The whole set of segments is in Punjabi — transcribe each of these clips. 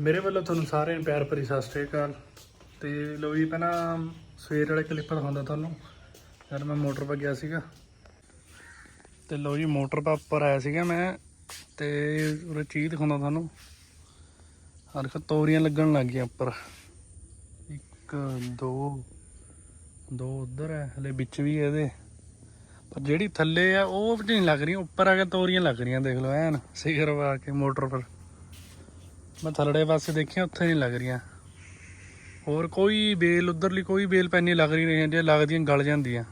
ਮੇਰੇ ਵੱਲੋਂ ਤੁਹਾਨੂੰ ਸਾਰਿਆਂ ਨੂੰ ਪਿਆਰ ਭਰੀ ਸਤਿ ਸ਼੍ਰੀ ਅਕਾਲ। ਤੇ ਲੋ ਜੀ, ਪਹਿਲਾਂ ਸਵੇਰ ਵਾਲੇ ਕਲਿੱਪ ਦਿਖਾਉਂਦਾ ਤੁਹਾਨੂੰ। ਜਦ ਮੈਂ ਮੋਟਰ 'ਤੇ ਗਿਆ ਸੀਗਾ। ਤੇ ਲੋ ਜੀ, ਮੋਟਰ ਪਾ ਉੱਪਰ ਆਇਆ ਸੀਗਾ ਮੈਂ। ਤੇ ਉਹ ਚੀਜ਼ ਦਿਖਾਉਂਦਾ ਤੁਹਾਨੂੰ। ਹਰ ਇੱਕ ਤੋਰੀਆਂ ਲੱਗਣ ਲੱਗ ਗਈਆਂ ਉੱਪਰ। ਇੱਕ, ਦੋ ਦੋ ਉਧਰ ਹੈ, ਹਲੇ ਵਿੱਚ ਵੀ ਹੈ ਇਹਦੇ। ਪਰ ਜਿਹੜੀ ਥੱਲੇ ਆ, ਉਹ ਨਹੀਂ ਲੱਗ ਰਹੀ ਉੱਪਰ ਆ ਕੇ ਤੋਰੀਆਂ ਲੱਗ ਰਹੀਆਂ, ਦੇਖ ਲਓ, ਐਨ ਸਿਖਰ ਵਾ ਕੇ ਮੋਟਰ ਪਰ। ਮੈਂ ਥੱਲੜੇ ਪਾਸੇ ਦੇਖਿਆ, ਉੱਥੇ ਨਹੀਂ ਲੱਗ ਰਹੀਆਂ। ਹੋਰ ਕੋਈ ਬੇਲ, ਉਧਰਲੀ ਕੋਈ ਬੇਲ ਪੈਣੀ ਲੱਗ ਰਹੀ ਨਹੀਂ ਜੇ ਲੱਗਦੀਆਂ ਗਲ ਜਾਂਦੀਆਂ।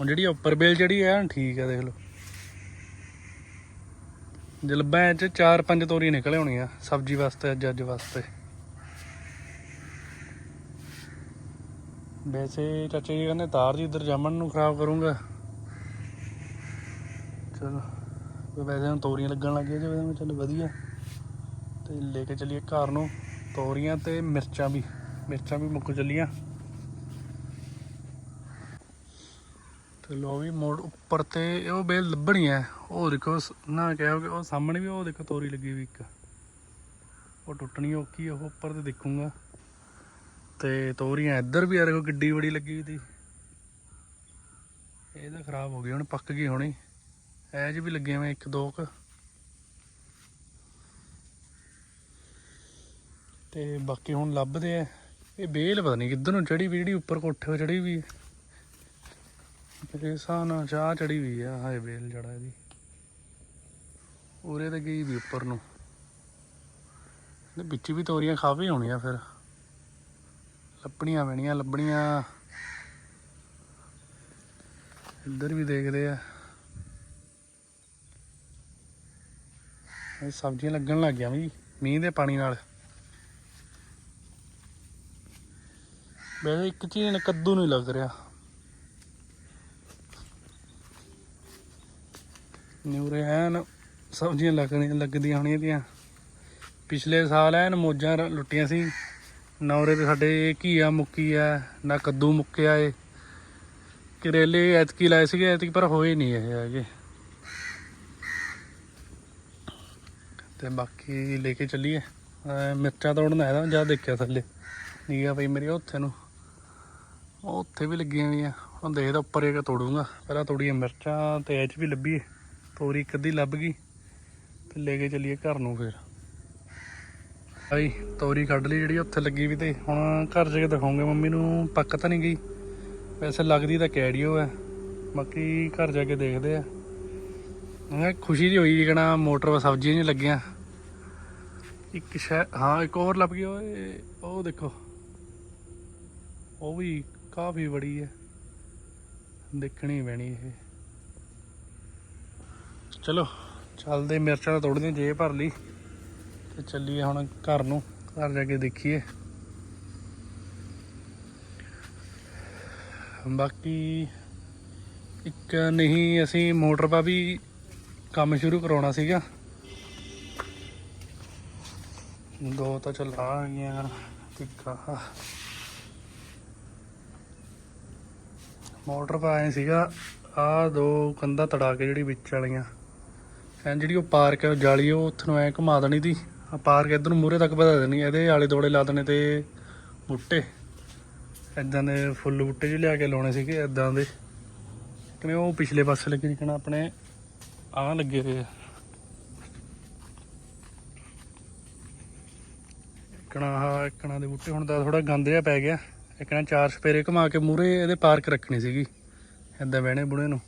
ਹੁਣ ਜਿਹੜੀ ਉੱਪਰ ਬੇਲ ਜਿਹੜੀ ਐ ਠੀਕ ਹੈ ਦੇਖ ਲਓ। ਜਲਬਾਂ ਚ ਚਾਰ ਪੰਜ ਤੋਰੀਆਂ ਨਿਕਲੇ ਹੋਣੀਆਂ, ਸਬਜ਼ੀ ਵਾਸਤੇ, ਅੱਜ ਅੱਜ ਵਾਸਤੇ। ਵੈਸੇ ਚਾਚਾ ਜੀ ਕਹਿੰਦੇ ਤਾਰ ਜੀ ਇੱਧਰ ਜਾਮਣ ਨੂੰ ਖਰਾਬ ਕਰੂੰਗਾ। ਚਲੋ ਵੈਸੇ ਹੁਣ ਤੋਰੀਆਂ ਲੱਗਣ ਲੱਗ ਗਈਆਂ ਜਿਵੇਂ ਚਲੋ ਵਧੀਆ। ਤੇ ਲੈ ਕੇ ਚੱਲੀਏ ਘਰ ਨੂੰ, ਤੋਰੀਆਂ ਤੇ ਮਿਰਚਾਂ ਵੀ ਮਿਰਚਾਂ ਵੀ ਮੁੱਕ ਚੱਲੀਆਂ। ਤੇ ਲੋ ਵੀ ਮੋੜ ਉੱਪਰ ਤੇ ਉਹ ਬੇਲ ਲੱਭਣੀ ਐ ਉਹ ਦੇਖੋ ਨਾ ਕਿਹਾ ਕਿ ਉਹ ਸਾਹਮਣੇ ਵੀ ਉਹ ਦੇਖੋ ਤੋਰੀ ਲੱਗੀ ਵੀ ਇੱਕ। ਉਹ ਟੁੱਟਣੀ ਔਖੀ ਉਹ ਉੱਪਰ ਤੇ ਦੇਖੂਗਾ। ਤੇ ਤੋਰੀਆਂ ਇੱਧਰ ਵੀ ਆ, ਦੇਖੋ ਗੱਡੀ ਬੜੀ ਲੱਗੀ ਹੋਈ ਤੀ ਇਹ ਤਾਂ ਖਰਾਬ ਹੋ ਗਈ, ਹੁਣ ਪੱਕ ਗਈ ਹੋਣੀ। ਐਜ ਵੀ ਲੱਗੀਆਂ ਮੈਂ ਇੱਕ, ਦੋ ਕ। ਤੇ ਬਾਕੀ ਹੁਣ ਲੱਭਦੇ ਆ। ਇਹ ਬੇਲ ਪਤਾ ਨਹੀਂ ਕਿੱਧਰ ਨੂੰ ਚੜੀ ਵੀ, ਜਿਹੜੀ ਉੱਪਰ ਕੋਠੇ 'ਤੇ ਚੜੀ ਵੀ। ਮੇਰੇ ਹਿਸਾਬ ਨਾਲ ਚਾਹ ਚੜੀ ਵੀ ਆ, ਹਾਏ ਬੇਲ ਜੜਾ ਇਹਦੀ। ਉਰੇ ਤੇ ਗਈ ਵੀ ਉੱਪਰ ਨੂੰ। ਇਹਦੇ ਵਿੱਚ ਵੀ ਤੋਰੀਆਂ ਖਾਵੇ ਹੋਣੀਆਂ ਫਿਰ। ਲੱਭਣੀਆਂ ਪੈਣੀਆਂ, ਲੱਭਣੀਆਂ। ਇੱਧਰ ਵੀ ਦੇਖਦੇ ਆ। ਇਹ ਸਬਜ਼ੀਆਂ ਲੱਗਣ ਲੱਗ ਗਿਆ ਵੀ, ਮੀਂਹ ਦੇ ਪਾਣੀ ਨਾਲ। ਵੈਸੇ ਇੱਕ ਚੀਜ਼ ਨੇ ਕੱਦੂ ਨਹੀਂ ਲੱਗ ਰਿਹਾ। ਨਿਊਰੇ ਐਨ ਸਬਜ਼ੀਆਂ ਲੱਗਣੀਆਂ, ਲੱਗਦੀਆਂ ਹੋਣੀਆਂ ਦੀਆਂ ਪਿਛਲੇ ਸਾਲ ਐਨ ਮੋਜਾਂ ਰ- ਲੁੱਟੀਆਂ ਸੀ। ਨੌਰੇ ਤੇ ਸਾਡੇ ਘੀਆ ਮੁੱਕੀ ਆ ਨਾ ਕੱਦੂ ਮੁੱਕਿਆ ਏ। ਕਰੇਲੇ ਐਤਕੀ ਲਾਏ ਸੀਗੇ, ਐਤਕੀ ਪਰ ਹੋਏ ਨਹੀਂ ਇਹ ਹੈਗੇ। ਤੇ ਬਾਕੀ ਲੈ ਕੇ ਚੱਲੀਏ। ਮਿਰਚਾਂ ਤੋੜਨ ਆਇਆ ਤਾਂ ਜਦ ਦੇਖਿਆ ਥੱਲੇ। ਨੀਗਾ ਪਈ ਮੇਰੀ ਉੱਥੇ ਨੂੰ। ਉਹ ਉੱਥੇ ਵੀ ਲੱਗੀਆਂ ਹੋਈਆਂ ਹੁਣ ਦੇਖਦਾ ਉੱਪਰ ਇੱਕ ਤੋੜੂੰਗਾ। ਪਹਿਲਾਂ ਤੋੜੀਏ ਮਿਰਚਾਂ, ਤੇ ਐਚ ਵੀ ਲੱਭੀ ਤੋਰੀ ਇੱਕ ਅੱਧੀ ਲੱਭ ਗਈ ਤੇ ਲੈ ਕੇ ਚੱਲੀਏ ਘਰ ਨੂੰ ਫਿਰ। ਭਾਈ ਤੋਰੀ ਕੱਢ ਲਈ ਜਿਹੜੀ ਉੱਥੇ ਲੱਗੀ ਵੀ ਤੇ। ਹੁਣ ਘਰ ਜਾ ਕੇ ਦਿਖਾਉਂਗੇ। ਮੰਮੀ ਨੂੰ ਪੱਕ ਤਾਂ ਨਹੀਂ ਗਈ। ਵੈਸੇ ਲੱਗਦੀ ਤਾਂ ਕੈੜੀਓ ਹੈ ਬਾਕੀ ਘਰ ਜਾ ਕੇ ਦੇਖਦੇ ਆ। ਮੈਂ ਖੁਸ਼ੀ ਦੀ ਹੋਈ ਜਿਕਣਾ ਮੋਟਰ ਵਾ ਸਬਜ਼ੀਆਂ ਨਹੀਂ ਲੱਗੀਆਂ। ਇੱਕ ਸ਼ੈ ਹਾਂ, ਇੱਕ ਹੋਰ ਲੱਭ ਗਈ। ਓਏ, ਉਹ ਦੇਖੋ। ਉਹ ਵੀ ਕਾਫੀ ਬੜੀ ਹੈ। ਦੇਖਣੀ ਪੈਣੀ ਇਹ। ਚਲੋ, ਚੱਲਦੇ ਮਿਰਚਾਂ ਤਾਂ ਜੇ ਭਰ ਲਈ। ਤੇ ਚੱਲੀਏ ਹੁਣ ਘਰ ਨੂੰ, ਘਰ ਜਾ ਕੇ ਦੇਖੀਏ। ਬਾਕੀ ਇੱਕ ਨਹੀਂ, ਅਸੀਂ ਮੋਟਰ ਪਾ ਵੀ ਕੰਮ ਸ਼ੁਰੂ ਕਰਾਉਣਾ ਸੀਗਾ। ਦੋ ਤਾਂ ਚੱਲ ਗਈਆਂ ਇੱਕ ਆਹ ਮੋਟਰ ਪਾ ਸੀਗਾ। ਆ ਦੋ ਕੰਧਾਂ ਤੜਾ ਕੇ ਜਿਹੜੀ ਵਿੱਚ ਵਾਲੀਆਂ। ਐਂ ਜਿਹੜੀ ਉਹ ਪਾਰਕ ਹੈ ਉਹ ਜਾਲੀ, ਉਹ ਉੱਥੋਂ ਨੂੰ ਐ ਘੁਮਾ ਦੇਣੀ ਦੀ ਆ ਪਾਰਕ ਇਧਰ ਨੂੰ ਮੂਰੇ ਤੱਕ ਵਧਾ ਦੇਣੀ ਇਹਦੇ ਆਲੇ ਦੋੜੇ ਲਾ ਦੇਣੇ ਤੇ ਬੂਟੇ। ਇਦਾਂ ਦੇ ਫੁੱਲ ਬੂਟੇ ਜਿਹੇ ਲਿਆ ਕੇ ਲਾਉਣੇ ਸੀਗੇ ਇਦਾਂ ਦੇ। ਕਿਵੇਂ ਉਹ ਪਿਛਲੇ ਪਾਸੇ ਲੱਗੇ ਨਿਕਣਾ ਆਪਣੇ ਆਹ ਲੱਗੇ ਹੋਏ ਆ। ਇੱਕਣਾ ਆਹ ਇੱਕਣਾ ਦੇ ਬੂਟੇ, ਹੁਣ ਤਾਂ ਥੋੜਾ ਗੰਦ ਜਿਹਾ ਪੈ ਗਿਆ। ਇੱਕਣਾ ਚਾਰ ਸਪੇਰੇ ਘੁਮਾ ਕੇ ਮੂਰੇ ਇਹਦੇ ਪਾਰਕ ਰੱਖਣੀ ਸੀਗੀ, ਏਦਾਂ ਬਹਿਣੇ ਬੁਣੇ ਨੂੰ।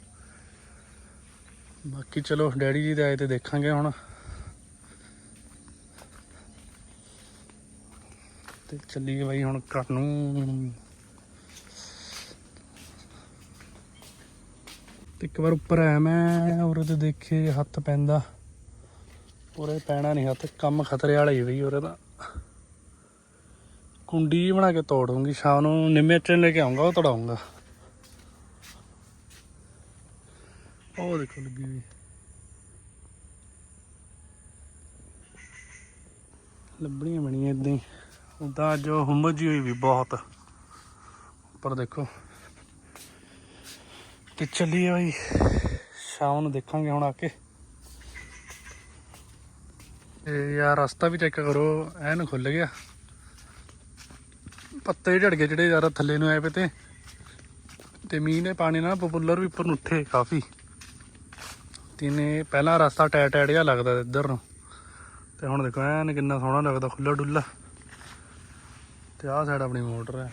ਬਾਕੀ ਚਲੋ, ਡੈਡੀ ਜੀ ਦੇ ਆਏ ਤੇ ਦੇਖਾਂਗੇ ਹੁਣ। ਤੇ ਚੱਲੀਏ ਬਾਈ ਹੁਣ ਘਰ ਨੂੰ ਤੇ ਇੱਕ ਵਾਰ ਉੱਪਰ ਆਇਆ ਮੈਂ ਉਰੇ ਤੇ ਦੇਖੇ, ਹੱਥ ਪੈਂਦਾ। ਉਰੇ ਪੈਣਾ ਨਹੀਂ ਹੱਥ, ਕੰਮ ਖਤਰੇ ਵਾਲਾ ਹੀ ਬਈ ਉਰੇ ਦਾ ਕੁੰਡੀ ਬਣਾ ਕੇ ਤੋੜ ਸ਼ਾਮ ਨੂੰ ਨਿੰਮੇ ਚਨ ਲੈ ਕੇ ਆਉਂਗਾ, ਉਹ ਤੜਾਉਂਗਾ। ਉਹ ਦੇਖੋ ਲੱਗੀ ਵੀ ਲੱਭਣੀਆਂ ਬਣੀਆਂ ਇਦਾਂ ਹੀ। ਉਦਾਂ ਅੱਜ ਹੁਮਸ ਜੀ ਹੋਈ ਵੀ ਬਹੁਤ। ਉੱਪਰ ਦੇਖੋ। ਤੇ ਚੱਲੀਏ ਬਾਈ। ਸ਼ਾਮ ਨੂੰ ਦੇਖਾਂਗੇ ਹੁਣ ਆ ਕੇ। ਇਹ ਯਾਰ ਰਸਤਾ ਵੀ ਚੈੱਕ ਕਰੋ, ਐਨ ਖੁੱਲ ਗਿਆ। ਪੱਤੇ ਝੜ ਗਏ ਜਿਹੜੇ ਯਾਰ ਥੱਲੇ ਨੂੰ ਆਏ ਪਏ ਤੇ। ਤੇ ਮੀਂਹ ਨੇ ਪਾਣੀ ਨਾਲ ਪਪੂਲਰ ਵੀ ਉੱਪਰ ਨੂੰ ਉੱਠੇ ਕਾਫੀ। ਤਿਨੇ ਪਹਿਲਾਂ ਰਸਤਾ ਟੈਟ ਟੈਟ ਜਿਹਾ ਲੱਗਦਾ ਇੱਧਰ ਨੂੰ। ਤੇ ਹੁਣ ਦੇਖੋ, ਐਨ ਕਿੰਨਾ ਸੋਹਣਾ ਲੱਗਦਾ ਖੁੱਲਾ ਡੁੱਲਾ ਤੇ ਆਹ ਸਾਈਡ ਆਪਣੀ ਮੋਟਰ ਹੈ।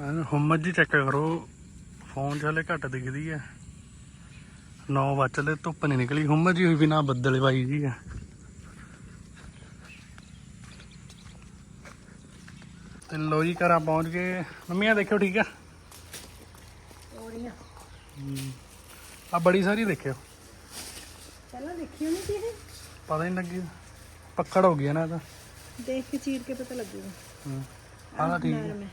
ਐਨ ਹੁਮਤ ਜੀ ਚੈੱਕ ਕਰੋ ਫੋਨ 'ਚ ਹਲੇ ਘੱਟ ਦਿਖਦੀ ਹੈ। 9 ਵਜੇ ਧੁੱਪ ਨਹੀਂ ਨਿਕਲੀ। ਹੁਮਤ ਜੀ ਹੋਈ ਵੀ ਨਾ ਬੱਦਲ ਬਾਈ ਜੀ ਹੈ। ਤੇ ਲੋ ਜੀ ਘਰਾਂ ਪਹੁੰਚ ਗਏ। ਮੰਮੀਆਂ ਦੇਖਿਓ ਠੀਕ ਆ? ਤੋਰੀਆਂ ਆ ਬੜੀ ਸਾਰੀ ਦੇਖਿਓ। ਪਹਿਲਾਂ ਦੇਖਿਓ ਨਹੀਂ ਸੀ ਇਹ? ਪਤਾ ਨਹੀਂ ਲੱਗੀ। ਪੱਕੜ ਹੋ ਗਿਆ ਨਾ ਇਹ ਤਾਂ। ਦੇਖ ਕੇ ਚੀਰ ਕੇ ਪਤਾ ਲੱਗੂਗਾ ਹੂੰ। ਆਹ ਤਾਂ ਠੀਕ ਹੈ ਨਰਮ ਹੈ।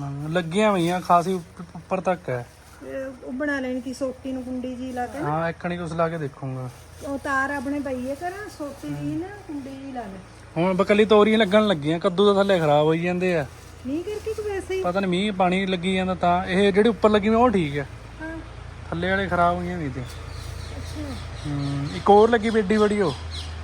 ਹਾਂ, ਲੱਗੀਆਂ ਹੋਈਆਂ ਖਾਸੀ ਉੱਪ- ਉੱਪਰ ਤੱਕ ਹੈ। ਇਹ ਉਹ ਬਣਾ ਲੈਣੀ ਸੀ ਸੋਟੀ ਨੂੰ ਕੁੰਡੀ ਜੀ ਲਾ ਕੇ ਨਾ। ਹਾਂ ਇੱਕ ਨਹੀਂ ਕੁਛ ਲਾ ਕੇ ਦੇਖੂੰਗਾ। ਉਹ ਤਾਰ ਆਪਣੇ ਪਈ ਹੈ ਕਰਾਂ ਸੋਟੀ ਜੀ ਨਾ ਕੁੰਡੀ ਜੀ ਲਾ ਲੈ। ਹੁਣ ਬਕਲੀ ਤੋਰੀਆਂ ਲੱਗਣ ਲੱਗੀਆਂ ਕੱਦੂ ਤਾਂ ਥੱਲੇ ਖਰਾਬ ਹੋਈ ਜਾਂਦੇ ਆ। ਨਹੀਂ ਕਰਕੇ ਕਿ ਵੈਸੇ ਹੀ। ਪਤਾ ਨਹੀਂ ਮੀਂਹ ਪਾਣੀ ਲੱਗੀ ਜਾਂਦਾ ਤਾਂ ਇਹ ਜਿਹੜੀ ਉੱਪਰ ਲੱਗੀ ਹੋਈ ਉਹ ਠੀਕ ਹੈ ਹਾਂ। ਥੱਲੇ ਵਾਲੇ ਖਰਾਬ ਹੋਈਆਂ ਵੀ ਤੇ। ਅੱਛਾ। ਹੂੰ ਇੱਕ ਹੋਰ ਲੱਗੀ ਵੀ ਏਡੀ ਬੜੀ ਉਹ।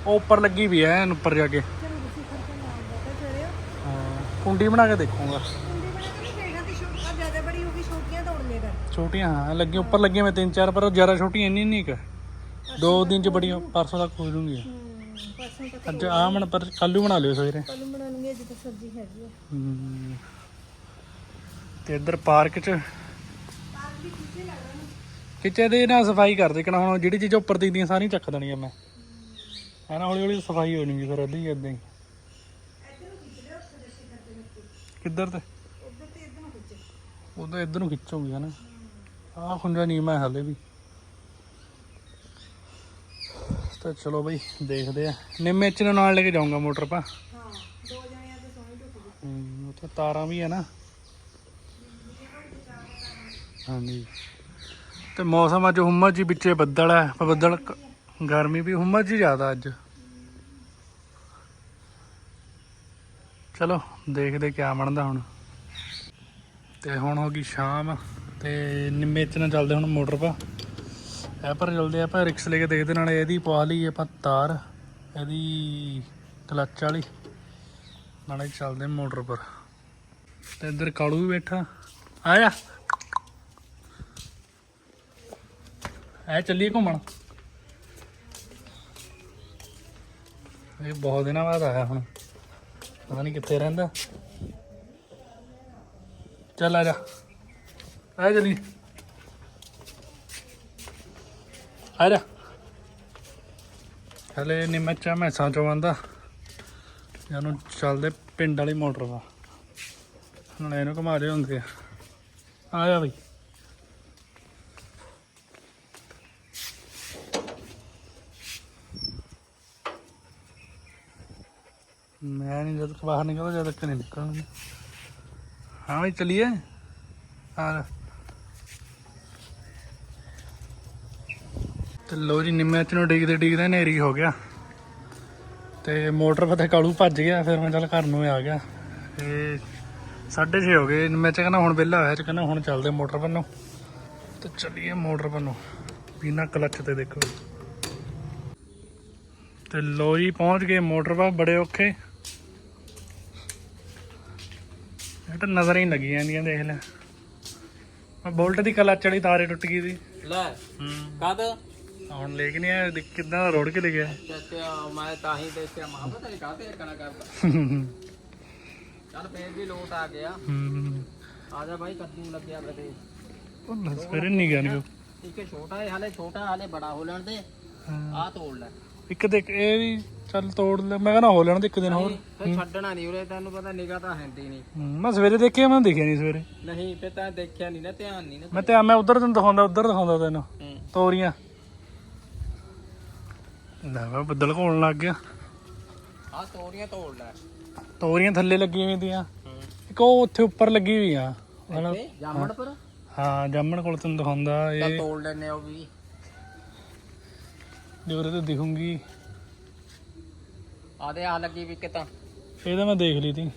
ਉਹ ਉੱਪਰ ਲੱਗੀ ਵੀ ਐਨ ਉੱਪਰ ਜਾ ਕੇ। ਚਲੋ ਤੁਸੀਂ ਖਰਚਾ ਲਾਉਂਦਾ ਤਾਂ ਕਰਿਓ। ਹਾਂ ਕੁੰਡੀ ਬਣਾ ਕੇ ਦੇਖੂੰਗਾ। ਕੁੰਡੀ ਬਣਾ ਕੇ ਦੇਖਾਂ ਤੇ ਛੋਟਾ ਜ਼ਿਆਦਾ ਬੜੀ ਹੋ ਗਈ ਛੋਟੀਆਂ ਤੋੜ ਲਿਆ ਕਰ ਛੋਟੀਆਂ ਹਾਂ ਲੱਗੀਆਂ ਉੱਪਰ ਲੱਗੀਆਂ ਮੈਂ ਤਿੰਨ ਚਾਰ ਪਰ ਉਹ ਜ਼ਿਆਦਾ ਛੋਟੀਆਂ ਇੰਨੀ ਨਹੀਂ ਕਿ। ਦੋ ਦਿਨ ਚ ਬੜੀਆਂ ਪਰਸੋਂ ਤੱਕ ਹੋ ਜੂਗੀਆਂ ਹੂੰ। ਪਰਸੋਂ ਤੱਕ ਅੱਜ ਆਮਣ ਪਰ ਕੱਲੂ ਬਣਾ ਲਿਓ ਸਵੇਰੇ। ਕੱਲ ਨੂੰ ਬਣਾਉਣਗੇ ਅੱਜ ਤਾਂ ਸਬਜ਼ੀ ਹੈਗੀ ਹੈ। ਹਮ। ਤੇ ਇੱਧਰ ਪਾਰਕ ਚ? ਕਿਚੇ ਦੇ ਨਾ ਸਫ਼ਾਈ ਕਰ ਦੇ ਕਿਣਾ ਹੁਣ ਜਿਹੜੀ ਚੀਜ਼ਾਂ ਉੱਪਰ ਦਿਖਦੀਆਂ ਸਾਰੀਆਂ ਚੱਕ ਦੇਣੀਆਂ ਮੈਂ। ਹੈ ਨਾ ਹੌਲੀ ਹੌਲੀ ਸਫ਼ਾਈ ਹੋ ਜਾਣੀ ਫਿਰ ਅੱਧੀ ਇਦਾਂ ਹੀ ਕਿੱਧਰ ਤੇ? ਉੱਧਰ ਤੇ ਇੱਧਰ ਨੂੰ ਖਿੱਚੋਗੀ ਹਨਾ? ਆਹ ਖੁੰਝਾ ਨਹੀਂ ਮੈਂ ਹਲੇ ਵੀ। ਤਾਂ ਚਲੋ ਬਈ, ਦੇਖਦੇ ਆ। ਨਿੰਮੇ ਚ ਨੂੰ ਨਾਲ ਲੈ ਕੇ ਜਾਊਂਗਾ ਮੋਟਰ ਪਾ। ਹਾਂ ਦੋ ਜਣਿਆਂ ਤੇ ਸੋਹਣੀ ਢੁੱਕ ਗਈ ਉੱਥੇ ਤਾਰਾਂ ਵੀ ਹੈ ਨਾ। ਹਾਂਜੀ। ਤੇ ਮੌਸਮ ਅੱਜ ਹੁਮਸ ਜੀ ਵਿੱਚੇ ਬੱਦਲ ਹੈ ਪਰ ਬੱਦਲ ਗਰਮੀ ਵੀ ਹੁਮਸ ਜੀ ਜ਼ਿਆਦਾ ਅੱਜ। ਚਲੋ, ਦੇਖਦੇ ਕਿਆ ਬਣਦਾ ਹੁਣ। ਤੇ ਹੁਣ ਹੋ ਗਈ ਸ਼ਾਮ, ਤੇ ਨਿੰਮੇ ਚ ਨਾਲ ਚੱਲਦੇ ਹੁਣ ਮੋਟਰ ਪਾ। ਇਹ ਪਰ ਚੱਲਦੇ ਆਪਾਂ ਰਿਕਸ ਲੈ ਕੇ ਦੇਖਦੇ ਨਾਲੇ ਇਹਦੀ ਪਵਾ ਲਈ ਆਪਾਂ ਤਾਰ, ਇਹਦੀ ਕਲੱਚ ਵਾਲੀ। ਨਾਲੇ ਚੱਲਦੇ ਮੋਟਰ ਪਰ। ਤੇ ਇੱਧਰ ਕਾਲੂ ਵੀ ਬੈਠਾ। ਆਇਆ। ਐ ਚੱਲੀਏ ਘੁੰਮਣ। ਇਹ ਬਹੁਤ ਦਿਨਾਂ ਬਾਅਦ ਆਇਆ ਹੁਣ। ਪਤਾ ਨਹੀਂ ਕਿੱਥੇ ਰਹਿੰਦਾ। ਚੱਲ ਆ ਜਾ। ਆ ਚੱਲੀ ਆ ਜਾ। ਹਲੇ ਨਿਮਚਾ ਮੈਸਾਂ ਚੋਂ ਆਂਦਾ ਇਹਨੂੰ ਚੱਲਦੇ ਪਿੰਡ ਵਾਲੀ ਮੋਟਰ ਵਾ ਹੁਣ ਇਹਨੂੰ ਘੁਮਾ ਰਹੇ ਹੁੰਦੇ ਆ ਆ ਜਾ ਬਈ। ਮੈਂ ਨਹੀਂ ਜਦ ਤੱਕ ਬਾਹਰ ਨਿਕਲਦਾ, ਜਦ ਤੱਕ ਨਹੀਂ ਨਿਕਲਣਾ ਹਾਂ ਬਈ, ਚਲਿਏ। ਆ ਤੇ ਲੋ ਜੀ ਨਿੰਮੇ ਚ ਨੂੰ ਡਿੱਗਦੇ ਡਿੱਗਦੇ ਹਨੇਰੀ ਹੋ ਗਿਆ। ਤੇ ਮੋਟਰ ਪਤੇ ਕਾਲੂ ਭੱਜ ਗਿਆ ਫਿਰ ਮੈਂ ਚੱਲ ਘਰ ਨੂੰ ਆ ਗਿਆ। ਤੇ 6:30 ਹੋ ਗਏ। ਮੈਂ ਚ ਕਹਿੰਦਾ ਹੁਣ ਵਿਹਲਾ ਹੋਇਆ ਚ ਕਹਿੰਦਾ ਹੁਣ ਚੱਲਦੇ ਮੋਟਰ ਪੰਨੋਂ ਤੇ ਚੱਲੀਏ ਮੋਟਰ ਪੰਨੋਂ ਬਿਨਾ ਕਲੱਚ ਤੇ ਦੇਖੋ। ਤੇ ਲੋ ਜੀ ਪਹੁੰਚ ਗਏ ਮੋਟਰ ਪਾ ਬੜੇ ਔਖੇ। ਇਹ ਤਾਂ ਨਜ਼ਰ ਹੀ ਲੱਗੀ ਜਾਂਦੀਆਂ ਦੇਖ ਲੈ। ਬੋਲਟ ਦੀ ਕਲੱਚ ਵਾਲੀ ਤਾਰੇ ਟੁੱਟ ਗਈ ਸੀ। ਲੈ। ਹੂੰ। ਕਦ ਹੁਣ ਲੈ ਕੇ ਨਹੀਂ ਦੇਖ ਕਿੱਦਾਂ ਰੋੜ ਕੇ ਲੈ ਗਿਆ। ਚਾਚਾ ਮੈਂ ਤਾਂ ਹੀ ਦੇਖਿਆ ਮਾਂ ਪਤਾ ਨਹੀਂ ਕਾਹਤੇ ਕਣਾ ਕਰਦਾ। ਚੱਲ ਫੇਰ ਵੀ ਲੋਟ ਆ ਗਿਆ। ਹੂੰ। ਆ ਜਾ ਭਾਈ ਕੱਦੂ ਲੱਗਿਆ ਕਦੇ। ਉਹ ਨਾ ਸਵੇਰੇ ਨਹੀਂ ਗਿਆ ਨਹੀਂ ਠੀਕ ਹੈ ਛੋਟਾ ਹੈ ਹਾਲੇ ਛੋਟਾ ਹਾਲੇ ਬੜਾ ਹੋ ਲੈਣ ਦੇ। ਆਹ ਤੋੜ ਲੈ। ਇੱਕ ਦੇਖ ਇਹ ਵੀ ਚੱਲ ਤੋੜ ਲੈ। ਮੈਂ ਕਹਿੰਦਾ ਹੋ ਲੈਣ ਦੇ ਇੱਕ ਦਿਨ ਹੋਰ। ਫੇਰ ਛੱਡਣਾ ਨਹੀਂ ਉਰੇ ਤੈਨੂੰ ਪਤਾ ਨਿਗਾ ਤਾਂ ਹੈਂਦੀ ਨਹੀਂ। ਮੈਂ ਸਵੇਰੇ ਦੇਖਿਆ ਮੈਂ ਦੇਖਿਆ ਨਹੀਂ ਸਵੇਰੇ। ਨਹੀਂ ਫੇਰ ਤਾਂ ਦੇਖਿਆ ਨਹੀਂ ਨਾ ਧਿਆਨ ਨਹੀਂ ਨਾ ਮੈਂ ਤੇ ਮੈਂ ਉਧਰ ਤੈਨੂੰ ਦਿਖਾਉਂਦਾ ਉਧਰ ਦਿਖਾਉਂਦਾ ਤੈਨੂੰ। ਤੋਰੀਆਂ। ਲੈ ਵਾ ਬੱਦਲ ਘੋਲਣ ਲੱਗ ਗਿਆ। ਆਹ ਤੋੜੀਆਂ ਤੋੜ ਲੈ। ਤੋਰੀਆਂ ਥੱਲੇ ਲੱਗੀਆਂ ਹੋਈਆਂ ਦੀਆਂ ਇੱਕ ਉਹ ਉੱਥੇ ਉੱਪਰ ਲੱਗੀ ਹੋਈ ਆ। ਜਾਮਣ ਪਰ ਹਾਂ ਜਾਮਣ ਕੋਲ ਤੈਨੂੰ ਦਿਖਾਉਂਦਾ ਤਾਂ ਇਹ ਤੋੜ ਲੈਨੇ ਉਹ ਵੀ। ਜੋ ਉਰੇ ਤੇ ਦਿਖੂਗੀ। ਆਦੇ ਆ ਲੱਗੀ ਵੀ ਕਿਤਾ ਇਹ ਤਾਂ ਮੈਂ ਦੇਖ ਲਈ ਤੀ।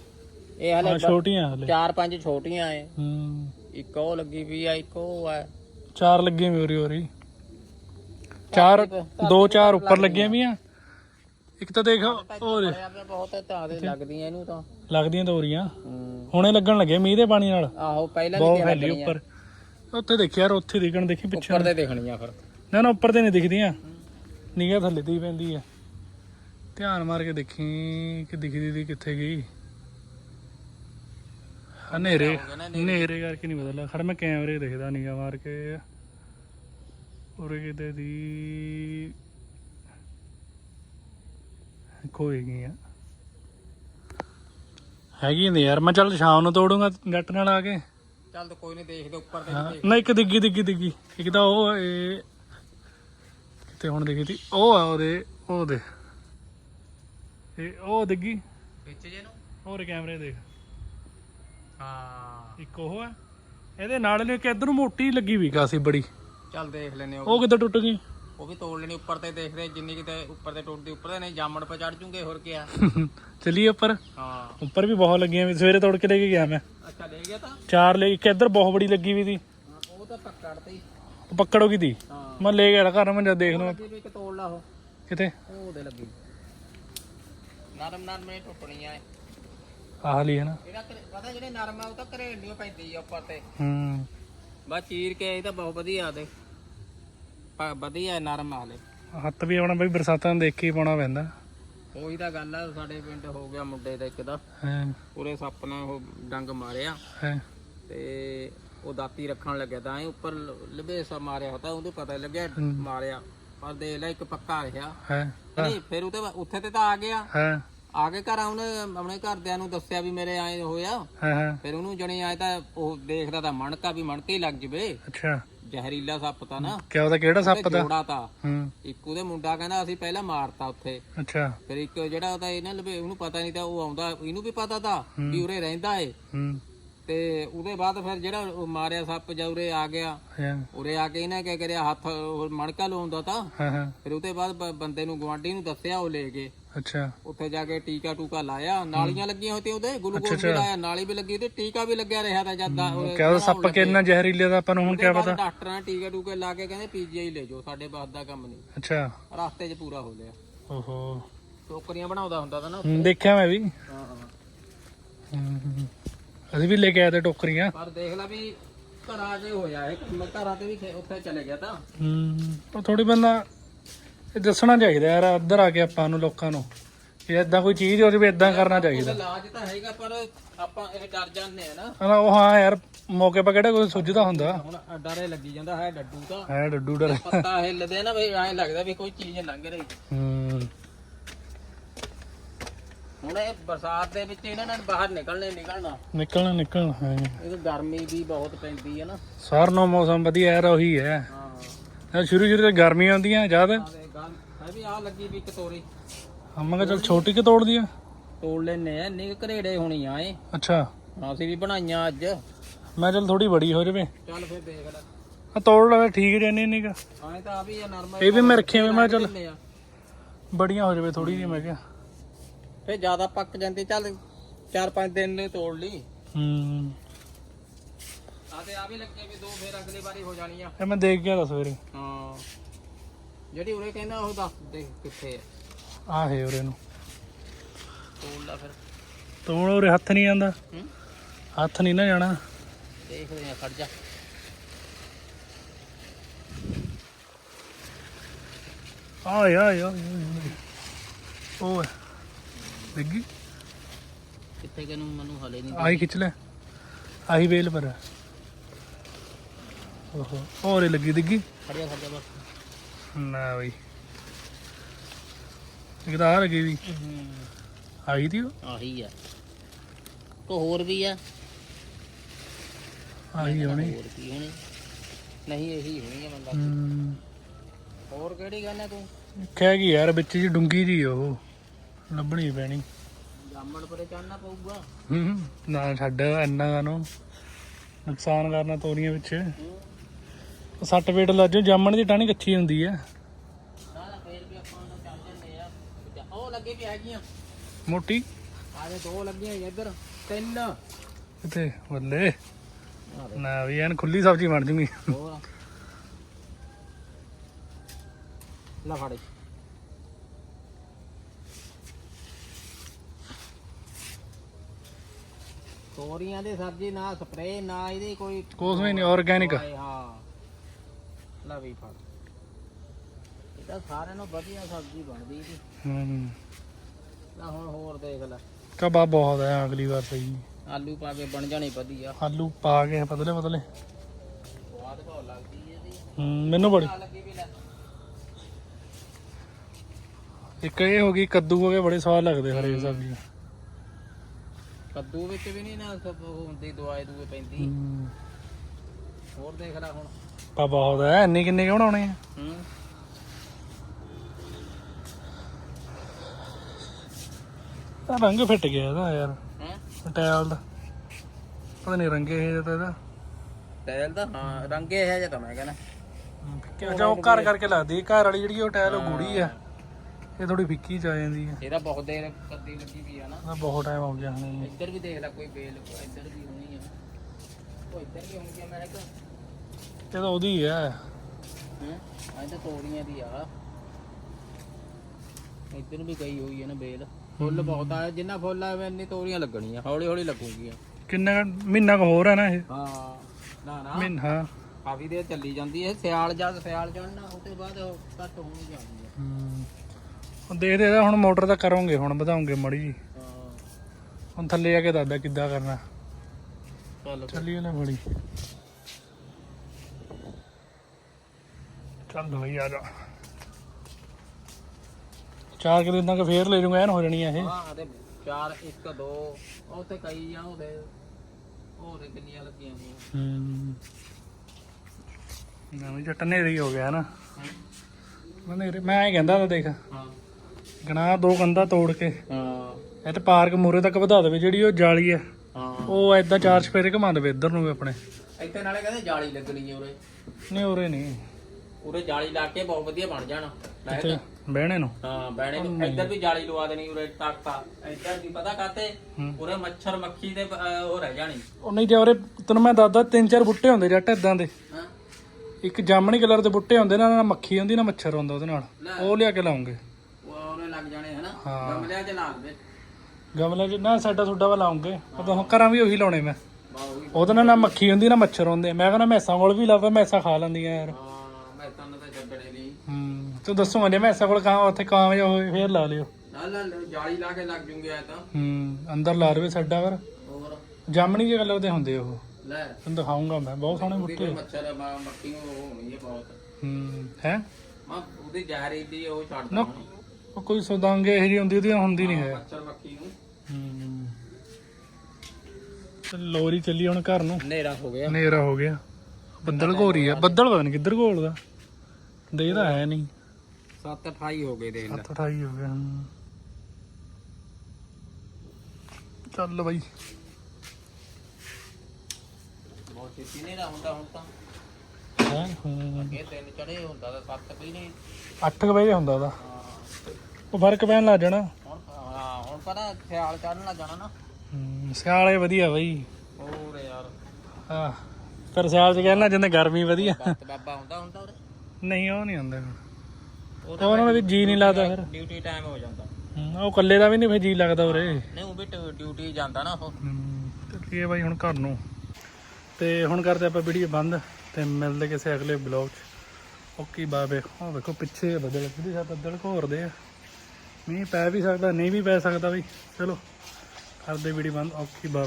ਇਹ ਹਾਲੇ ਛੋਟੀਆਂ ਹਲੇ। ਚਾਰ ਪੰਜ ਛੋਟੀਆਂ ਐ। ਹੂੰ। ਇੱਕ ਉਹ ਲੱਗੀ ਵੀ ਆ ਇੱਕ ਉਹ ਆ। ਚਾਰ ਲੱਗੀਆਂ ਮੇਰੀ ਹੋਰੀ ਚਾਰ ਦੋ ਚਾਰ ਉੱਪਰ ਲੱਗੀਆਂ ਵੀ ਆ ਇੱਕ ਤਾਂ ਦੇਖ ਦੇ, ਪਿਆ ਬਹੁਤ ਤਾਂ ਦੇ ਲੱਗਦੀਆਂ ਇਹਨੂੰ ਤਾਂ। ਲੱਗਦੀਆਂ ਦੋਰੀਆਂ ਹੂੰ। ਹੁਣੇ ਲੱਗਣ ਲੱਗੇ ਮੀਂਹ ਦੇ ਪਾਣੀ ਨਾਲ। ਆਹੋ ਪਹਿਲਾਂ ਵੀ ਬਹੁਤ ਫੈਲੀ ਉੱਪਰ। ਉੱਥੇ ਦੇਖਿਆ ਯਾਰ ਉੱਥੇ ਦਿਖਣ ਦੇਖੀ ਪਿੱਛੇ ਉੱਪਰ ਦੇ ਦੇਖਣੀਆਂ ਫਿਰ। ਨਾ ਨਾ ਉੱਪਰ ਤੇ ਨਹੀਂ ਦਿਖਦੀਆਂ। ਨਿਗਾਹ ਥੱਲੇ ਤੇ ਹੀ ਪੈਂਦੀ ਆ। ਧਿਆਨ ਮਾਰ ਕੇ ਦੇਖੀ ਕਿ ਦਿਖਦੀ ਦੀ ਕਿੱਥੇ ਗਈ। ਹਨੇਰੇ ਹਨੇਰੇ ਕਰਕੇ ਨਹੀਂ ਪਤਾ ਲੱਗ। ਖੜ ਮੈਂ ਕੈਮਰੇ ਦੇਖਦਾ ਨਿਗਾਹ ਮਾਰ ਕੇ। ਉਰੇ ਕਿਤੇ ਦੀ ਕੋਈ ਨਹੀਂ ਆ। ਹੈਗੀ ਨਹੀਂ ਯਾਰ। ਮੈਂ ਚੱਲ ਸ਼ਾਮ ਨੂੰ ਤੋੜੂੰਗਾ ਗੱਟ ਨਾਲ ਆ ਕੇ। ਚੱਲ ਤਾਂ ਕੋਈ ਨਹੀਂ ਦੇਖਦੇ ਉੱਪਰ ਤੇ ਹਾਂ, ਨਾ ਇੱਕ ਦਿੱਗੀ ਦਿੱਗੀ ਦਿੱਗੀ। ਇੱਕ ਤਾਂ ਉਹ ਇਹ ਕਿਤੇ ਹੁਣ ਦੇਖੀ ਤੀ। ਉਹ ਆ ਉਹਦੇ ਉਹ ਦੇ। ਇਹ ਉਹ ਦਿੱਗੀ। ਵਿੱਚ ਜੇ ਨੂੰ ਹੋਰ ਕੈਮਰੇ ਦੇਖ। ਹਾਂ। ਇੱਕ ਉਹ ਹੈ ਇਹਦੇ ਨਾਲ ਨੇ ਇੱਕ ਇਧਰ ਨੂੰ ਮੋਟੀ ਲੱਗੀ ਵੀ ਕਾਸੀ ਬੜੀ। ਚੱਲ ਦੇਖ ਲੈਨੇ ਉਹ। ਉਹ ਕਿੱਦਾਂ ਟੁੱਟ ਗਈ? ਉਹ ਵੀ ਤੋੜ ਲੈਣੀ ਉੱਪਰ ਤੇ ਦੇਖਦੇ ਜਿੰਨੀ ਕਿਤੇ ਉੱਪਰ ਤੇ ਟੁੱਟਦੀ ਉੱਪਰ ਤੇ ਨਹੀਂ ਜਾਮਣ ਪੇ ਚੜ ਜੂਗੇ ਹੋਰ ਕੀ ਆ। ਚੱਲੀਏ ਉੱਪਰ? ਹਾਂ। ਉੱਪਰ ਵੀ ਬਹੁਤ ਲੱਗੀਆਂ ਵੀ ਸਵੇਰੇ ਤੋੜ ਕੇ ਲੈ ਕੇ ਗਿਆ ਮੈਂ। ਅੱਛਾ ਲੈ ਗਿਆ ਤਾਂ? ਚਾਰ ਲੈ ਇੱਕ ਇੱਧਰ ਬਹੁਤ ਬੜੀ ਲੱਗੀ ਵੀ ਸੀ ਹਾਂ, ਉਹ ਤਾਂ ਪੱਕੜ ਤੇ ਉਹ ਪਕੜੋ ਹਾਂ ਮੈਂ ਲੈ ਗਿਆ ਘਰ ਮੈਂ ਜਦ ਦੇਖ ਲਵਾਂ। ਲੱਗੀ ਵੀ ਇੱਕ ਤੋੜ ਲਾ ਉਹ। ਕਿਤੇ? ਉਹ ਉਹਦੇ ਲੱਗੀ। ਨਰਮ ਨਰਮ ਇਹ ਟੁੱਟਣੀਆਂ ਐ ਆਹ ਲਈ ਹੈ ਨਾ। ਇਹਦਾ ਘਰੇ- ਪਤਾ ਜਿਹੜੇ ਨਰਮ ਆ ਉਹ ਤਾਂ ਘਰੇਲੀਓ ਪੈਂਦੀ ਆ ਉੱਪਰ ਤੇ। ਹੂੰ। ਬਸ ਚੀਰ ਕੇ ਇਹ ਤਾਂ ਬਹੁਤ ਵਧੀਆ ਦੇ ਪ- ਵਧੀਆ ਹੈ ਨਰਮ ਹਾਲੇ। ਹੱਥ ਵੀ ਆਪਣਾ ਬਈ ਬਰਸਾਤਾਂ ਨੂੰ ਦੇਖ ਕੇ ਹੀ ਪਾਉਣਾ ਪੈਂਦਾ। ਉਹੀ ਤਾਂ ਗੱਲ ਆ ਸਾਡੇ ਪਿੰਡ ਹੋ ਗਿਆ ਮੁੰਡੇ ਦਾ ਇੱਕ ਦਾ। ਹਾਂ। ਪੂਰੇ ਸੱਪ ਨੇ ਉਹ ਡੰਗ ਮਾਰਿਆ। ਹੈ। ਤੇ ਉਹ ਦਾਤੀ ਰੱਖਣ ਲੱਗਿਆ ਤਾਂ ਇਹ ਉੱਪਰ ਲਬੇਸਾ ਮਾਰਿਆ ਹੁੰਦਾ ਉਹਨੂੰ ਪਤਾ ਨੀ ਲੱਗਿਆ ਮਾਰਿਆ। ਪਰ ਦੇਖ ਲੈ ਇੱਕ ਪੱਕਾ ਰਿਹਾ। ਹੈ। ਨਹੀਂ ਫਿਰ ਉਹਦੇ ਬਾ- ਉੱਥੇ ਤੇ ਤਾਂ ਆ ਗਿਆ। ਹੈ। ਆ ਕੇ ਘਰ ਉਹਨੇ ਆਪਣੇ ਘਰਦਿਆਂ ਨੂੰ ਦੱਸਿਆ ਵੀ ਮੇਰੇ ਆਏ ਹੋਇਆ। ਹਾਂ ਹਾਂ। ਫਿਰ ਉਹਨੂੰ ਜਣੇ ਆਏ ਤਾਂ ਉਹ ਦੇਖਦਾ ਤਾਂ ਮਣਕਾ ਵੀ ਮਣਕੇ ਹੀ ਲੱਗ ਜਵੇ। ਅੱਛਾ। ਜ਼ਹਿਰੀਲਾ ਸੱਪ ਤਾਂ ਨਾ। ਕਿਆ ਉਹਦਾ ਕਿਹੜਾ ਸੱਪ ਦਾ? ਜੋੜਾ ਤਾਂ। ਹੂੰ। ਇੱਕ ਉਹਦੇ ਮੁੰਡਾ ਕਹਿੰਦਾ ਅਸੀਂ ਪਹਿਲਾਂ ਮਾਰਤਾ ਉੱਥੇ। ਅੱਛਾ। ਫਿਰ ਇੱਕ ਜਿਹੜਾ ਉਹਦਾ ਇਹਨਾਂ ਲਵੇ ਉਹਨੂੰ ਪਤਾ ਨਹੀਂ ਤਾਂ ਉਹ ਆਉਂਦਾ। ਇਹਨੂੰ ਵੀ ਪਤਾ ਤਾਂ ਵੀ ਉਰੇ ਰਹਿੰਦਾ ਏ। ਹੂੰ। ਤੇ ਉਹਦੇ ਬਾਅਦ ਫਿਰ ਜਿਹੜਾ ਉਹ ਮਾਰਿਆ ਸੱਪ ਜਾਂ ਉਰੇ ਆ ਗਿਆ ਹਾਂ। ਉਰੇ ਆ ਕੇ ਇਹਨੇ ਕਿਆ ਕਰਿਆ ਹੱਥ ਉਹ ਮਣਕਾ ਲਾਉਂਦਾ ਤਾਂ। ਹਾਂ ਹਾਂ। ਫਿਰ ਉਹਦੇ ਬਾਅਦ ਬ- ਬੰਦੇ ਨੂੰ ਗਵਾਂਢੀ ਨੂੰ ਦੱਸਿਆ ਉਹ ਲੈ ਗਏ ਅੱਛਾ। ਉੱਥੇ ਜਾ ਕੇ ਟੀਕਾ ਟੂਕਾ ਲਾਇਆ ਨਾਲੀਆਂ ਲੱਗੀਆਂ ਹੋਈ ਤੇ ਉਹਦੇ ਗਲੂਕੋਜ਼ ਵੀ ਲਾਇਆ ਨਾਲੀ ਵੀ ਲੱਗੀ ਤੇ ਟੀਕਾ ਵੀ ਲੱਗਿਆ ਰਿਹਾ ਤਾਂ ਜਦ ਦਾ ਉਹ- ਕਿਆ ਉਹਦਾ ਸੱਪ ਕਿੰਨਾ ਜ਼ਹਿਰੀਲਾ ਦਾ ਆਪਾਂ ਨੂੰ ਹੁਣ ਕਿਆ ਪਤਾ? ਡਾਕਟਰਾਂ ਨੇ ਟੀਕਾ ਟੂਕੇ ਲਾ ਕੇ ਕਹਿੰਦੇ ਪੀਜੀਆਈ ਲੈ ਜਾਓ ਸਾਡੇ ਬਾਤ ਦਾ ਕੰਮ ਨਹੀਂ। ਅੱਛਾ। ਰਸਤੇ 'ਚ ਪੂਰਾ ਹੋ ਲਿਆ। ਓਹੋ। ਟੋਕਰੀਆਂ ਬਣਾਉਂਦਾ ਹੁੰਦਾ ਤਾਂ ਨਾ ਹੂੰ, ਦੇਖਿਆ ਮੈਂ ਵੀ। ਹਾਂ ਹਾਂ ਹੂੰ। ਅਸੀਂ ਵੀ ਲੈ ਕੇ ਆਏ ਤੇ ਟੋਕਰੀਆਂ। ਪਰ ਦੇਖ ਲੈ ਵੀ ਘਰਾਂ 'ਚ ਹੀ ਹੋਇਆ ਇਹ ਕੰਮ ਘਰਾਂ ਤੇ ਵੀ ਖੇ- ਉੱਥੇ ਚਲੇ ਗਿਆ ਤਾਂ। ਹੂੰ ਉਹ ਥੋੜੀ ਬੰਦਾ ਇਹ ਦੱਸਣਾ ਚਾਹੀਦਾ ਯਾਰ ਇੱਧਰ ਆ ਕੇ ਆਪਾਂ ਨੂੰ ਲੋਕਾਂ ਨੂੰ। ਕਿ ਏਦਾਂ ਕੋਈ ਚੀਜ਼ ਹੋ ਜਾਵੇ ਏਦਾਂ ਕਰਨਾ ਉਹਦਾ ਚਾਹੀਦਾ। ਇਲਾਜ ਤਾਂ ਹੈਗਾ ਪਰ ਆਪਾਂ ਇਹ ਡਰ ਜਾਂਦੇ ਆ ਨਾ। ਹਨਾ ਉਹ ਹਾਂ ਯਾਰ ਮੌਕੇ 'ਤੇ ਕਿਹੜਾ ਕੋਈ ਸੁੱਝਦਾ ਹੁੰਦਾ? ਹੁਣ ਡਰੇ ਲੱਗੀ ਜਾਂਦਾ ਹੈ ਡੱਡੂ ਤਾਂ। ਹੈ ਡੱਡੂ ਡਰ। ਪੱਤਾ ਹਿੱਲਦੇ ਨਾ ਵੀ ਐਂ ਲੱਗਦਾ ਵੀ ਕੋਈ ਚੀਜ਼ ਲੰਘ ਰਹੀ। ਹੂੰ। ਹੁਣ ਇਹ ਬਰਸਾਤ ਦੇ ਵਿੱਚ ਇਹਨਾਂ ਨੇ ਬਾਹਰ ਨਿਕਲਣੇ ਨਿਕਲਣਾ। ਨਿਕਲਣਾ ਨਿਕਲਣਾ ਹੈ ਇਹ ਗਰਮੀ ਵੀ ਬਹੁਤ ਪੈਂਦੀ ਹੈ ਨਾ। ਸਾਰ ਨੂੰ ਮੌਸਮ ਵਧੀਆ ਯਾਰ ਉਹੀ ਹੈ। ਹਾਂ। ਸ਼ੁਰੂ ਸ਼ੁਰੂ ਤੇ ਗਰਮੀ ਆਉਂਦੀ ਹੈ ਜਦ ਹੈ ਵੀ ਆ ਲੱਗੀ ਵੀ ਇੱਕ ਤੋਰੀ। ਮੈਂ ਕਿਹਾ ਚੱਲ ਛੋਟੀ ਕਿ ਤੋੜਦੀ ਆ? ਤੋੜ ਲੈਨੇ ਆ ਇੰਨੀ ਕੁ ਘਰੇੜੇ ਹੋਣੀ ਆ ਇਹ। ਅੱਛਾ। ਅਸੀਂ ਵੀ ਬਣਾਈਆਂ ਅੱਜ। ਮੈਂ ਚੱਲ ਥੋੜੀ ਬੜੀ ਹੋ ਜਾਵੇ। ਚੱਲ ਫਿਰ ਦੇਖ ਲੈ। ਆ ਤੋੜ ਲਵੇ ਠੀਕ ਨਹੀਂ ਨਹੀਂ ਗਾ ਐਂ ਤਾਂ ਆ ਵੀ ਨਰਮਾ ਇਹ ਵੀ ਮੈਂ ਰੱਖੇ ਹੋਏ ਮੈਂ ਚੱਲ ਬੜੀਆਂ ਹੋ ਜਾਵੇ ਥੋੜੀ ਜਿਹੀ ਮੈਂ ਕਿਹਾ। ਫਿਰ ਜ਼ਿਆਦਾ ਪੱਕ ਜਾਂਦੀ ਚੱਲ 4-5 ਦਿਨ ਨੇ ਤੋੜ ਲਈ। ਹੂੰ। ਆ ਤੇ ਆ ਵੀ ਲੱਗੇ ਵੀ ਦੋ ਫੇਰ ਅਗਲੀ ਵਾਰੀ ਹੋ ਜਾਣੀ ਆ। ਇਹ ਮੈਂ ਦੇਖ ਗਿਆ ਤਾਂ ਸਵੇਰੇ। ਹਾਂ। ਜਿਹੜੀ ਉਰੇ ਕਹਿੰਦਾ ਉਹ ਦੱਸ ਦੇ ਕਿੱਥੇ ਆ। ਆਹ ਹੈ ਉਰੇ ਨੂੰ। ਤੋੜ ਲਾ ਫਿਰ। ਤੋੜ ਉਰੇ ਹੱਥ ਨਹੀਂ ਜਾਂਦਾ ਹੂੰ। ਹੱਥ ਨਹੀਂ ਨਾ ਜਾਣਾ। ਦੇਖਦੇ ਆ ਖੜ ਜਾ। ਆ ਯਾ ਯਾ ਉਹ ਹੈ। ਲੱਗੀ? ਕਿੱਥੇ ਕਿ ਨੂੰ ਮੈਨੂੰ ਹਲੇ ਨਹੀਂ ਆਹੀ ਖਿੱਚ ਲੈ। ਆਹੀ ਵੇਲ ਪਰ। ਓਹੋ ਹੋਰੇ ਲੱਗੀ ਦਿੱਗੀ? ਖੜਿਆ ਖੜ ਜਾ ਬਸ। ਨਾ ਬਈ। ਇੱਕ ਤਾਂ ਆ ਲੱਗੀ ਵੀ। ਆਈ ਦੀ ਆਹੀ ਆ। ਕੋ ਹੋਰ ਵੀ ਆ। ਆਹੀ ਹੋਣੀ। ਹੋਰ ਕੀ ਹੋਣੀ? ਨਹੀਂ ਇਹੀ ਹੋਣੀ ਆ ਮੰਗਾ ਹੂੰ। ਹੋਰ ਕਿਹੜੀ ਗੱਲ ਆ ਤੂੰ? ਕਹਿ ਗਈ ਯਾਰ ਵਿੱਚ ਜੀ ਡੁੰਗੀ ਜੀ ਉਹ। ਲੱਭਣੀ ਪੈਣੀ। ਜਾਮਣ ਪਰੇ ਚਾਨਣਾ ਪਊਗਾ। ਹੂੰ ਨਾ ਛੱਡ ਇੰਨਾ ਨੂੰ ਨੁਕਸਾਨ ਕਰਨਾ ਤੋਰੀਆਂ ਵਿੱਚ। ਸੱਟ ਵੇਟ ਲੱਜੋ ਜਾਮਣ ਦੀ ਟਾਣੀ ਕੱਚੀ ਹੁੰਦੀ ਆ। ਉਹ ਲੱਗੇ ਵੀ ਹੈਗੀਆਂ। ਮੋਟੀ? ਆ ਜੇ ਦੋ ਲੱਗੀਆਂ ਇੱਧਰ ਤਿੰਨ। ਕਿਤੇ ਬੱਲੇ। ਨਾ ਵੀ ਐਨ ਖੁੱਲੀ ਸਬਜ਼ੀ ਬਣ ਜੂਗੀ। ਹੋਰ? ਲੈ ਫੜ ਤੋਰੀਆਂ ਦੀ ਸਬਜ਼ੀ ਨਾ ਸਪਰੇ ਨਾ ਇਹਦੀ ਕੋਈ ਕੁਛ ਵੀ ਨਹੀਂ ਆਰਗੈਨਿਕ ਹਾਂ। ਲੈ ਵੀ ਫੜ। ਇਹ ਤਾਂ ਸਾਰਿਆਂ ਨੂੰ ਵਧੀਆ ਸਬਜ਼ੀ ਬਣਦੀ ਜੀ ਹੂੰ। ਲੈ ਹੁਣ ਹੋਰ ਦੇਖ ਲੈ। ਕਬਾ ਬਹੁਤ ਹੈ ਅਗਲੀ ਵਾਰ ਸਹੀ ਆਲੂ ਪਾ ਕੇ ਬਣ ਜਾਣੀ ਵਧੀਆ। ਆਲੂ ਪਾ ਕੇ ਪਤਲੇ ਪਤਲੇ। ਸਵਾਦ ਬਹੁਤ ਲੱਗਦੀ ਇਹਦੀ। ਹੂੰ ਮੈਨੂੰ ਬੜੀ। ਆ ਲੱਗੀ ਵੀ ਲੈ। ਇੱਕ ਇਹ ਹੋ ਗਈ ਕੱਦੂ ਹੋ ਗਏ ਬੜੇ ਸਵਾਦ ਲੱਗਦੇ ਹਰੇ ਸਬਜ਼ੀ। ਕੱਦੂ ਵਿੱਚ ਵੀ ਨਹੀਂ ਨਾ ਸਭ ਉਹ ਹੁੰਦੀ ਦਵਾਈ ਦੂਏ ਪੈਂਦੀ। ਹੋਰ ਦੇਖ ਲੈ ਹੁਣ। ਪਾ ਬਹੁਤ ਹੈ ਇੰਨੇ ਕਿੰਨੇ ਕੁ ਬਣਾਉਣੇ ਆ ਹੂੰ। ਤਾਂ ਰੰਗ ਫਿੱਟ ਗਿਆ ਇਹਦਾ ਯਾਰ। ਹੈ? ਟੈਲ ਦਾ। ਪਤਾ ਨਹੀਂ ਰੰਗੇ ਇਹ ਤਾਂ ਇਹਦਾ। ਟੈਲ ਦਾ? ਹਾਂ ਰੰਗੇ ਹੈ ਜੇ ਤਾਂ ਮੈਂ ਕਹਿੰਦਾ। ਕਿਉਂ ਜਾਂ ਉਹ ਘਰ ਕਰਕੇ ਲੱਗਦੀ ਘਰ ਵਾਲੀ ਜਿਹੜੀ ਉਹ ਟੈਲ ਉਹ ਗੂੜੀ ਆ। ਇਹ ਥੋੜੀ ਫਿੱਕੀ ਚ ਆ ਜਾਂਦੀ ਆ ਇਹਦਾ ਬਹੁਤ ਦੇਰ ਕੱਦੀ ਲੱਗੀ ਵੀ ਆ ਨਾ। ਉਹਦਾ ਬਹੁਤ ਟਾਈਮ ਹੋ ਗਿਆ ਹੁਣ ਇੱਧਰ ਵੀ ਦੇਖ ਲੈ ਕੋਈ ਬੇਲ ਇੱਧਰ ਵੀ ਹੋਣੀ ਆ। ਉਹ ਇੱਧਰ ਵੀ ਹੋਣੀ ਆ ਮੈਂ ਕਿਹਾ ਇਹ ਤਾਂ ਉਹਦੀ ਆ। ਹੂੰ? ਆਹ ਤਾਂ ਤੋਰੀਆਂ ਦੀ ਆ। ਇੱਧਰ ਵੀ ਗਈ ਹੋਈ ਹੈ ਨਾ ਬੇਲ। ਫੁੱਲ ਬਹੁਤ ਆ ਜਿੰਨਾ ਫੁੱਲ ਆਵੇ ਇੰਨੀ ਤੋਰੀਆਂ ਲੱਗਣੀਆਂ ਹੌਲੀ ਹੌਲੀ ਲੱਗੂਗੀਆਂ। ਕਿੰਨਾ ਕੁ- ਮਹੀਨਾ ਕੁ ਹੋਰ ਹੈ ਨਾ ਇਹ? ਹਾਂ ਨਾ ਨਾ। ਮਹੀਨਾ। ਹਾਂ ਕਾਫੀ ਦੇਰ ਚੱਲੀ ਜਾਂਦੀ ਹੈ ਸਿਆਲ ਜਦ ਸਿਆਲ ਚੜਨਾ ਉਹ ਤੋਂ ਬਾਅਦ ਉਹ ਘੱਟ ਹੋਣੀ ਜਾਂਦੀ ਹੈ ਹੂੰ। ਹੁਣ ਦੇਖਦੇ ਇਹਦਾ ਹੁਣ ਮੋਟਰ ਤਾਂ ਕਰੋਗੇ ਹੁਣ ਵਧਾਉਂਗੇ ਮੜੀ ਜੀ। ਹਾਂ। ਹੁਣ ਥੱਲੇ ਆ ਕੇ ਦੱਸਦਾ ਕਿੱਦਾਂ ਕਰਨਾ। ਚੱਲ ਚੱਲੀਏ ਨਾ ਬੜੀ ਚੱਲ ਬਈ ਆ ਜਾ ਚਾਰ ਫੇਰ ਲੈ ਜੂਗਾ ਐਨ ਹੋ ਜਾਣੀ ਆ ਇਹ। ਹਾਂ ਤੇ 4 1 2 ਉਹ ਤੇ ਕਈ ਆ ਉਹਦੇ ਉਹ ਤੇ ਕਿੰਨੀਆਂ ਲੱਗੀਆਂ ਹੋਈਆਂ। ਹੂੰ। ਨਵੀਂ ਜੱਟ ਨੇਰੀ ਹੋ ਗਿਆ ਨਾ। ਮੈਂ ਕਹਿੰਦਾ ਤਾਂ ਦੇਖ। ਹਾਂ। ਗਣਾ ਦੋ ਕੰਧਾਂ ਤੋੜ ਕੇ। ਹਾਂ। ਇਹ ਤੇ ਪਾਰਕ ਮੂਰੇ ਤੱਕ ਵਧਾ ਦੇਵੇ ਜਿਹੜੀ ਉਹ ਜਾਲੀ ਆ। ਹਾਂ। ਉਹ ਐਦਾਂ ਚਾਰ ਸਪੇਰੇ ਘੁਮਾ ਦੇਵੇ ਇੱਧਰ ਨੂੰ ਵੀ ਆਪਣੇ। ਇੱਥੇ ਨਾਲੇ ਕਹਿੰਦੇ ਜਾਲੀ ਲੱਗਣੀ ਹੈ ਉਰੇ। ਨਹੀਂ ਉਰੇ ਨਹੀਂ। ਉਰੇ ਜਾਲੀ ਲਾ ਕੇ ਬਹੁਤ ਵਧੀਆ ਬਣ ਜਾਣਾ। ਮੈਂ ਇੱਥੇ ਬਹਿਣੇ ਨੂੰ। ਹਾਂ ਬੈਣੇ ਨੂੰ। ਇੱਧਰ ਵੀ ਜਾਲੀ ਲਵਾ ਦੇਣੀ ਉਰੇ ਤੱਕ ਆ ਇੱਧਰ ਦੀ ਪਤਾ ਕਾਤੇ? ਹੂੰ। ਉਰੇ ਮੱਛਰ ਮੱਖੀ ਦੇ ਅਹ, ਉਹ ਰਹਿ ਜਾਣੀ। ਉਹ ਨਹੀਂ ਜੇ ਉਰੇ ਤੈਨੂੰ ਮੈਂ ਦੱਸਦਾ ਤਿੰਨ ਚਾਰ ਬੁੱਟੇ ਹੁੰਦੇ ਜੱਟ ਇਦਾਂ ਦੇ। ਹਾਂ। ਇੱਕ ਜਾਮਣੀ ਕਲਰ ਦੇ ਬੁੱਟੇ ਹੁੰਦੇ ਨਾ ਨਾ ਮੱਖੀ ਹੁੰਦੀ ਨਾ ਮੱਛਰ ਹੁੰਦਾ ਉਹਦੇ ਨਾਲ। ਉਹ ਲਿਆ ਕੇ ਲਾਉਂਗੇ। ਲੱਗ ਜਾਣੇ ਹਨਾ। ਹਾਂ। ਗਮਲਿਆਂ 'ਚ ਲਾ ਦੇ ਗਮਲੇ 'ਚ ਨਾ ਸਾਡਾ ਸੁੱਡਾ ਵਾ ਲਾਉਂਗੇ। ਉਦੋਂ ਘਰਾਂ ਵੀ ਉਹੀ ਲਾਉਣੇ ਮੈਂ। ਬਾਹੂ ਵੀ ਉਹਦੇ ਨਾਲ ਨਾ ਮੱਖੀ ਹੁੰਦੀ ਨਾ ਮੱਛਰ ਹੁੰਦੇ। ਮੈਂ ਕਹਿੰਦਾ ਮੈਸਾਂ ਕੋਲ ਵੀ ਲਾਵਾ ਮੈਸਾਂ ਖਾ ਲੈਂਦੀਆਂ ਯਾਰ। ਹਾਂ ਮੈਂ ਤਾਂ ਤਾਂ ਜੱਗੜੇ ਦੀ ਹੂੰ ਤੂੰ ਦੱਸੂਗਾ ਜੇ ਮੈਸਾਂ ਕੋਲ ਕਾਂ ਉੱਥੇ ਕਾਮਯਾਬ ਹੋਏ ਫੇਰ ਲਾ ਲਿਓ। ਨਾਲ ਨਾਲ ਜਾਲੀ ਲਾ ਕੇ ਲੱਗ ਜੂਗੇ ਆ ਤਾਂ। ਹੂੰ ਅੰਦਰ ਲਾ ਰਵੇ ਸਾਡਾ ਫਿਰ ਹੋਰ? ਜਾਮਣੀ ਜਿਹੇ ਕਲਰ ਦੇ ਹੁੰਦੇ ਉਹ। ਲੈ। ਤੈਨੂੰ ਦਿਖਾਉਂਗਾ ਮੈਂ ਬਹੁਤ ਸੋਹਣੇ ਉਹਦੀ ਬੁੱਟੇ ਕੋਈ ਮੱਛਰ ਮ- ਮੱਖੀ ਉਹ ਹੋਣੀ ਹੈ ਬਹੁਤ। ਹੂੰ ਹੈ? ਮੈਂ ਉਹਦੀ ਜ਼ਹਿਰੀਲੀ ਉਹ ਛੱਡਦਾ ਨਾ। ਉਹ ਕੋਈ ਸੌਦਾਂਗੇ ਇਹੋ ਜਿਹੀ ਹੁੰਦੀ ਉਹਦੀ ਹੁੰਦੀ ਨਹੀਂ ਹੈ ਮੱਛਰ ਮੱਖੀ ਨੂੰ। ਹੂੰ। ਚੱਲ ਲੋਰੀ ਚੱਲੀ ਹੁਣ ਘਰ ਨੂੰ। ਹਨੇਰਾ ਹੋ ਗਿਆ। ਹਨੇਰਾ ਹੋ ਗਿਆ। ਬੱਦਲ ਘੋਰੀ ਆ। ਬੱਦਲ ਪਤਾ ਨਹੀਂ ਕਿੱਧਰ ਘੋਲਦਾ। ਦੇਖਦਾ ਹੈ ਨਹੀਂ। 7:28 ਹੋ ਗਏ ਦੇਖ ਲੈ। 7:28 ਹੋ ਗਿਆ ਹੂੰ। ਚੱਲ ਬਈ। ਬਹੁਤ ਛੇਤੀ ਹਨੇਰਾ ਹੁੰਦਾ ਹੁਣ ਤਾਂ। ਹੈ? ਹੂੰ। ਇਹ ਦਿਨ ਚੜੇ ਹੁੰਦਾ ਤਾਂ 7 ਵੀ ਨਹੀਂ। 8 ਵਜੇ ਹੁੰਦਾ ਹਾਂ। ਉਹ ਫ਼ਰਕ ਪੈਣ ਲੱਗ ਜਾਣਾ। ਹੁਣ ਹਾਂ ਹੁਣ ਪਤਾ ਸਿਆਲ ਚੜਨ ਲੱਗ ਜਾਣਾ ਨਾ। ਹੂੰ, ਸਿਆਲੇ ਵਧੀਆ ਬਈ। ਹੋਰ ਯਾਰ। ਹਾਂ ਪਰ ਸਿਆਲ ਚ ਕਹਿਣਾ ਜਿੰਨੇ ਗਰਮੀ ਵਧੀਆ। ਬਾਬਾ ਹੁੰਦਾ ਹੁੰਦਾ ਉਰੇ? ਨਹੀਂ ਉਹ ਨਹੀਂ ਹੁੰਦਾ ਉਹ ਉਹ ਉਹਨਾਂ ਦੇ ਜੀ ਨਹੀਂ ਲੱਗਦਾ ਫਿਰ। ਡਿਊਟੀ ਟਾਈਮ ਹੋ ਜਾਂਦਾ। ਹੂੰ, ਉਹ ਇਕੱਲੇ ਦਾ ਵੀ ਨਹੀਂ ਫਿਰ ਜੀ ਲੱਗਦਾ ਉਰੇ। ਨਹੀਂ ਉਹ ਵੀ ਡਿਊਟੀ ਜਾਂਦਾ ਨਾ ਉਹ। ਹਮ, ਹੈ ਬਾਈ ਹੁਣ ਘਰ ਨੂੰ। ਤੇ ਹੁਣ ਕਰਦੇ ਆਪਾਂ ਵੀਡੀਓ ਬੰਦ ਤੇ ਮਿਲਦੇ ਕਿਸੇ ਅਗਲੇ ਬਲੌਗ 'ਚ। ਓਕੇ ਬਾਬੇ ਉਹ ਵੇਖੋ ਪਿੱਛੇ ਬੱਦਲ ਕਿਹਦੇ ਸਾ ਬੱਦਲ ਘੋਰਦੇ ਆ। ਮੀਂਹ ਪੈ ਵੀ ਸਕਦਾ, ਨਹੀਂ ਵੀ ਪੈ ਸਕਦਾ ਬਈ। ਚਲੋ, ਕਰਦੇ ਵੀਡੀਓ ਬੰਦ ਓਕੇ ਬਾਏ